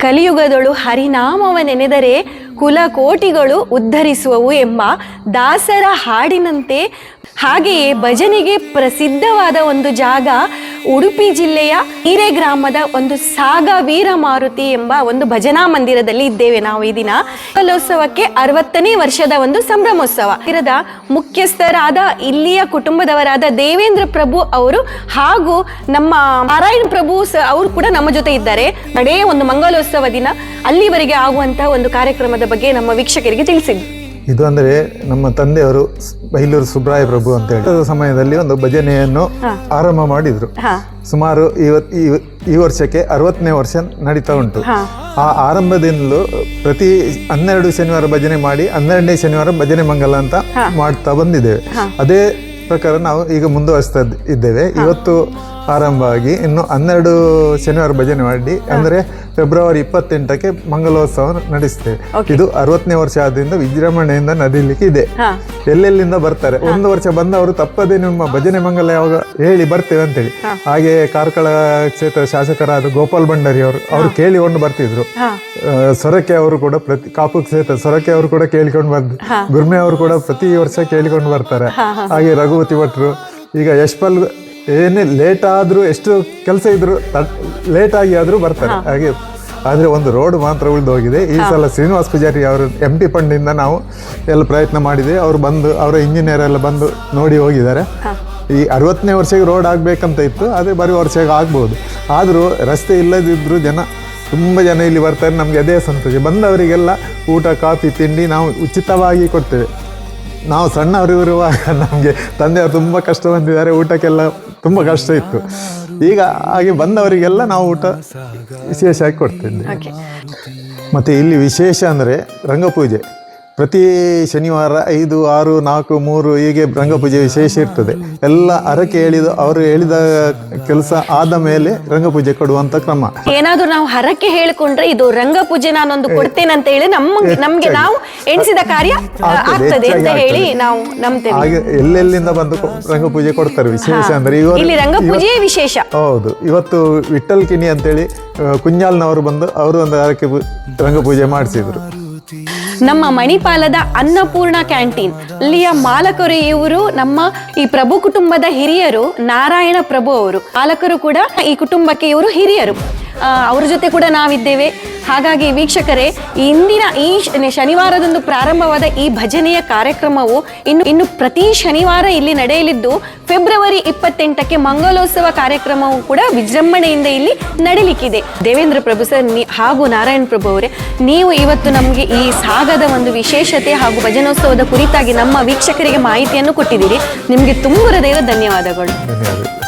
ಕಲಿಯುಗದೊಳು ಹರಿನಾಮವ ನೆನೆದರೆ ಕುಲಕೋಟಿಗಳು ಉದ್ಧರಿಸುವವು ಎಂಬ ದಾಸರ ಹಾಡಿನಂತೆ ಹಾಗೆಯೇ ಭಜನೆಗೆ ಪ್ರಸಿದ್ಧವಾದ ಒಂದು ಜಾಗ ಉಡುಪಿ ಜಿಲ್ಲೆಯ ಹಿರೇ ಗ್ರಾಮದ ಒಂದು ಸಾಗ ವೀರ ಮಾರುತಿ ಎಂಬ ಒಂದು ಭಜನಾ ಮಂದಿರದಲ್ಲಿ ಇದ್ದೇವೆ ನಾವು ಈ ದಿನ. ಕಲೋತ್ಸವಕ್ಕೆ ಅರವತ್ತನೇ ವರ್ಷದ ಒಂದು ಸಂಭ್ರಮೋತ್ಸವ. ಇರದ ಮುಖ್ಯಸ್ಥರಾದ ಇಲ್ಲಿಯ ಕುಟುಂಬದವರಾದ ದೇವೇಂದ್ರ ಪ್ರಭು ಅವರು ಹಾಗೂ ನಮ್ಮ ನಾರಾಯಣ ಪ್ರಭು ಅವರು ಕೂಡ ನಮ್ಮ ಜೊತೆ ಇದ್ದಾರೆ. ನಡೆಯ ಒಂದು ಮಂಗಲೋತ್ಸವ ದಿನ. ಅಲ್ಲಿವರೆಗೆ ಆಗುವಂತಹ ಒಂದು ಕಾರ್ಯಕ್ರಮದ ಬಗ್ಗೆ ನಮ್ಮ ವೀಕ್ಷಕರಿಗೆ ತಿಳಿಸಿದ್ವಿ ಇದು ಅಂದರೆ ನಮ್ಮ ತಂದೆಯವರು ಬೈಲೂರು ಸುಬ್ರಾಯ ಪ್ರಭು ಅಂತ ಹೇಳಿ. ಸಮಯದಲ್ಲಿ ಒಂದು ಭಜನೆಯನ್ನು ಆರಂಭ ಮಾಡಿದ್ರು. ಸುಮಾರು ಇವತ್ ಈ- ಈ ವರ್ಷಕ್ಕೆ ಅರವತ್ತನೇ ವರ್ಷ ನಡೀತಾ ಉಂಟು. ಆ ಆರಂಭದಿಂದಲೂ ಪ್ರತಿ ಹನ್ನೆರಡು ಶನಿವಾರ ಭಜನೆ ಮಾಡಿ ಹನ್ನೆರಡನೇ ಶನಿವಾರ ಭಜನೆ ಮಂಗಲ ಅಂತ ಮಾಡ್ತಾ ಬಂದಿದ್ದೇವೆ. ಅದೇ ಪ್ರಕಾರ ನಾವು ಈಗ ಮುಂದುವರಿಸ್ತಾ ಇದ್- ಇದ್ದೇವೆ ಇವತ್ತು ಆರಂಭ ಆಗಿ ಇನ್ನು ಹನ್ನೆರಡು ಶನಿವಾರ ಭಜನೆ ಮಾಡಿ ಅಂದರೆ ಫೆಬ್ರವರಿ ಇಪ್ಪತ್ತೆಂಟಕ್ಕೆ ಮಂಗಲೋತ್ಸವ ನಡೆಸ್ತೇವೆ. ಇದು ಅರವತ್ತನೇ ವರ್ಷ ಆದ್ರಿಂದ ವಿಜೃಂಭಣೆಯಿಂದ ನದಿಲಿಕ್ಕೆ ಇದೆ. ಎಲ್ಲೆಲ್ಲಿಂದ ಬರ್ತಾರೆ? ಒಂದು ವರ್ಷ ಬಂದವರು ತಪ್ಪದೆ ನಿಮ್ಮ ಭಜನೆ ಮಂಗಲ ಯಾವಾಗ ಹೇಳಿ ಬರ್ತೇವೆ ಅಂತೇಳಿ. ಹಾಗೆ ಕಾರ್ಕಳ ಕ್ಷೇತ್ರ ಶಾಸಕರಾದ ಗೋಪಾಲ್ ಭಂಡಾರಿ ಅವರು ಅವರು ಕೇಳಿಕೊಂಡು ಬರ್ತಿದ್ರು. ಸೊರಕೆ ಅವರು ಕೂಡ ಪ್ರತಿ ಕಾಪು ಕ್ಷೇತ್ರ ಸೊರಕೆ ಅವರು ಕೂಡ ಕೇಳಿಕೊಂಡು ಬರ್ ಗುರ್ಮೆ ಅವರು ಕೂಡ ಪ್ರತಿ ವರ್ಷ ಕೇಳಿಕೊಂಡು ಬರ್ತಾರೆ. ಹಾಗೆ ರಘುವತಿ ಭಟ್ರು ಈಗ ಯಶ್ಪಾಲ್ ಏನೇ ಲೇಟ್ ಆದರೂ ಎಷ್ಟು ಕೆಲಸ ಇದ್ರು ಲೇಟ್ ಆಗಿ ಆದರೂ ಬರ್ತಾರೆ. ಹಾಗೆ ಆದರೆ ಒಂದು ರೋಡ್ ಮಾತ್ರ ಉಳಿದು ಹೋಗಿದೆ ಈ ಸಲ ಶ್ರೀನಿವಾಸ್ ಪೂಜಾರಿ ಅವರು ಎಂ ಪಿ ಫಂಡಿಂದ ನಾವು ಎಲ್ಲ ಪ್ರಯತ್ನ ಮಾಡಿದೆ. ಅವರು ಬಂದು ಅವರ ಇಂಜಿನಿಯರ್ ಎಲ್ಲ ಬಂದು ನೋಡಿ ಹೋಗಿದ್ದಾರೆ. ಈ ಅರವತ್ತನೇ ವರ್ಷಕ್ಕೆ ರೋಡ್ ಆಗಬೇಕಂತ ಇತ್ತು ಅದೇ ಬರೀ ವರ್ಷಕ್ಕೆ ಆಗ್ಬೋದು. ಆದರೂ ರಸ್ತೆ ಇಲ್ಲದಿದ್ದರೂ ಜನ ತುಂಬ ಜನ ಇಲ್ಲಿ ಬರ್ತಾರೆ. ನಮಗೆ ಅದೇ ಸಂತೋಷ. ಬಂದವರಿಗೆಲ್ಲ ಊಟ ಕಾಫಿ ತಿಂಡಿ ನಾವು ಉಚಿತವಾಗಿ ಕೊಡ್ತೇವೆ. ನಾವು ಸಣ್ಣವರಿರುವಾಗ ನಮಗೆ ತಂದೆಯವರು ತುಂಬ ಕಷ್ಟ ಬಂದಿದ್ದಾರೆ ಊಟಕ್ಕೆಲ್ಲ ತುಂಬ ಕಷ್ಟ ಇತ್ತು. ಈಗ ಹಾಗೆ ಬಂದವರಿಗೆಲ್ಲ ನಾವು ಊಟ ವಿಶೇಷವಾಗಿ ಕೊಡ್ತಿದ್ದೆ ಮತ್ತೆ ಮತ್ತು ಇಲ್ಲಿ ವಿಶೇಷ ಅಂದರೆ ರಂಗಪೂಜೆ. ಪ್ರತಿ ಶನಿವಾರ ಐದು ಆರು ನಾಲ್ಕು ಮೂರು ಹೀಗೆ ರಂಗಪೂಜೆ ವಿಶೇಷ ಇರ್ತದೆ. ಎಲ್ಲ ಹರಕೆ ಹೇಳಿದ ಅವರು ಹೇಳಿದ ಕೆಲಸ ಆದ ಮೇಲೆ ರಂಗಪೂಜೆ ಕೊಡುವಂತ ಕ್ರಮ. ಏನಾದ್ರೂ ನಾವು ಹರಕೆ ಹೇಳಿಕೊಂಡ್ರೆ ಇದು ರಂಗಪೂಜೆ ನಾನೊಂದು ಕೊಡ್ತೇನೆ ಅಂತ ಹೇಳಿ ನಮ್ಗೆ ನಮ್ಗೆ ನಾವು ಎಣಿಸಿದ ಕಾರ್ಯ ಆಗ್ತದೆ ಅಂತ ಹೇಳಿ ನಾವು ನಂಬ್ತೇವೆ. ಹಾಗೆ ಎಲ್ಲೆಲ್ಲಿಂದ ಬಂದು ರಂಗಪೂಜೆ ಕೊಡ್ತಾರೆ ವಿಶೇಷ ಅಂದ್ರೆ ಇವರು ಇಲ್ಲಿ ರಂಗಪೂಜೆಯೇ ವಿಶೇಷ. ಹೌದು. ಇವತ್ತು ವಿಠಲ್ ಕಿಣಿ ಅಂತೇಳಿ ಕುಂಜಾಲ್ನವರು ಬಂದು ಅವರು ಒಂದು ಹರಕೆ ರಂಗಪೂಜೆ ಮಾಡಿಸಿದ್ರು. ನಮ್ಮ ಮಣಿಪಾಲದ ಅನ್ನಪೂರ್ಣ ಕ್ಯಾಂಟೀನ್. ಅಲ್ಲಿಯ ಮಾಲಕರು ಇವರು ನಮ್ಮ ಈ ಪ್ರಭು ಕುಟುಂಬದ ಹಿರಿಯರು, ನಾರಾಯಣ ಪ್ರಭು ಅವರು. ಮಾಲಕರು ಕೂಡ ಈ ಕುಟುಂಬಕ್ಕೆ ಇವರು ಹಿರಿಯರು. ಅವರ ಅವ್ರ ಜೊತೆ ಕೂಡ ನಾವಿದ್ದೇವೆ. ಹಾಗಾಗಿ ವೀಕ್ಷಕರೇ ಇಂದಿನ ಈ ಶನಿವಾರದಂದು ಪ್ರಾರಂಭವಾದ ಈ ಭಜನೆಯ ಕಾರ್ಯಕ್ರಮವು ಇನ್ನು ಇನ್ನು ಪ್ರತಿ ಶನಿವಾರ ಇಲ್ಲಿ ನಡೆಯಲಿದ್ದು, ಫೆಬ್ರವರಿ ಇಪ್ಪತ್ತೆಂಟಕ್ಕೆ ಮಂಗಲೋತ್ಸವ ಕಾರ್ಯಕ್ರಮವು ಕೂಡ ವಿಜೃಂಭಣೆಯಿಂದ ಇಲ್ಲಿ ನಡೀಲಿಕ್ಕಿದೆ. ದೇವೇಂದ್ರ ಪ್ರಭು ಸರ್ ಹಾಗೂ ನಾರಾಯಣ್ ಪ್ರಭು ಅವರೇ, ನೀವು ಇವತ್ತು ನಮಗೆ ಈ ಸಾಗದ ಒಂದು ವಿಶೇಷತೆ ಹಾಗೂ ಭಜನೋತ್ಸವದ ಕುರಿತಾಗಿ ನಮ್ಮ ವೀಕ್ಷಕರಿಗೆ ಮಾಹಿತಿಯನ್ನು ಕೊಟ್ಟಿದ್ದೀರಿ. ನಿಮಗೆ ತುಂಬ ಹೃದಯದ ಧನ್ಯವಾದಗಳು. ಧನ್ಯವಾದ